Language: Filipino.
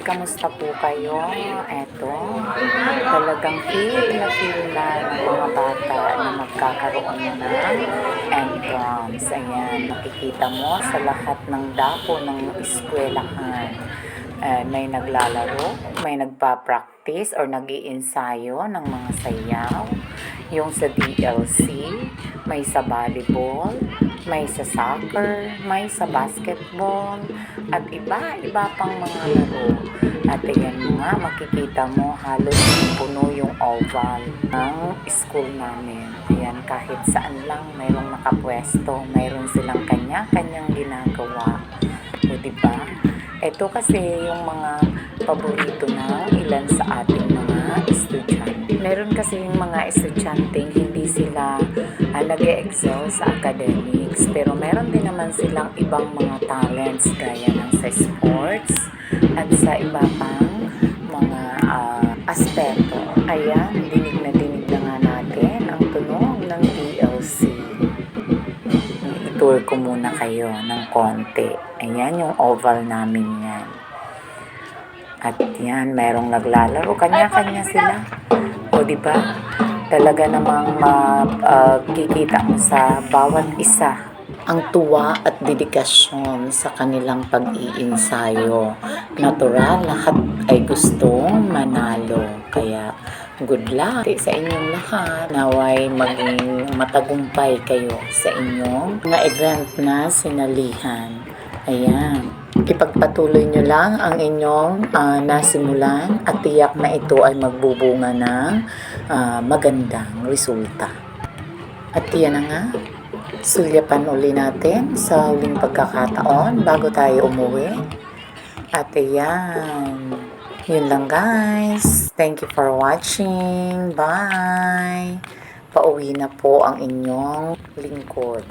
kamusta po kayo? Eto, talagang feel na feel na ng mga bata na magkakaroon na ng entrance. Ayan, makikita mo sa lahat ng dako ng eskwelahan. Eh, may naglalaro, may nagpa-practice or nag ensayo ng mga sayaw. Yung sa DLC, may sa volleyball, may sa soccer, may sa basketball, at iba-iba pang mga laro. At ayan nga, makikita mo halos puno yung oval ng school namin. Ayan, kahit saan lang mayroong nakapwesto, mayroon silang kanya-kanyang ginagawa. O diba? Ito kasi yung mga paborito ng ilan sa ating mga. Meron kasi yung mga estudyante hindi sila uh, nag excel sa academics pero meron din naman silang ibang mga talents gaya ng sa sports at sa iba pang mga ah, aspeto. Ayan, dinig na dinig na nga natin ang tunog ng DLC i-tour ko muna kayo ng konti. Ayan yung oval namin yan. At yan, merong naglalaro. Kanya-kanya sila. O, di ba? Talaga namang makikita mo sa bawat isa ang tuwa at dedikasyon sa kanilang pag-iinsayo. Natural, lahat ay gustong manalo. Kaya, good luck sa inyong lahat. Naway maging matagumpay kayo sa inyong mga event na sinalihan. Ayan. Ipagpatuloy nyo lang ang inyong ah, nasimulan at tiyak na ito ay magbubunga ng ah, magandang resulta. At yan na nga, sulyapan uli natin sa huling pagkakataon bago tayo umuwi. At ayan, yun lang guys. Thank you for watching. Bye! Pauwi na po ang inyong lingkod.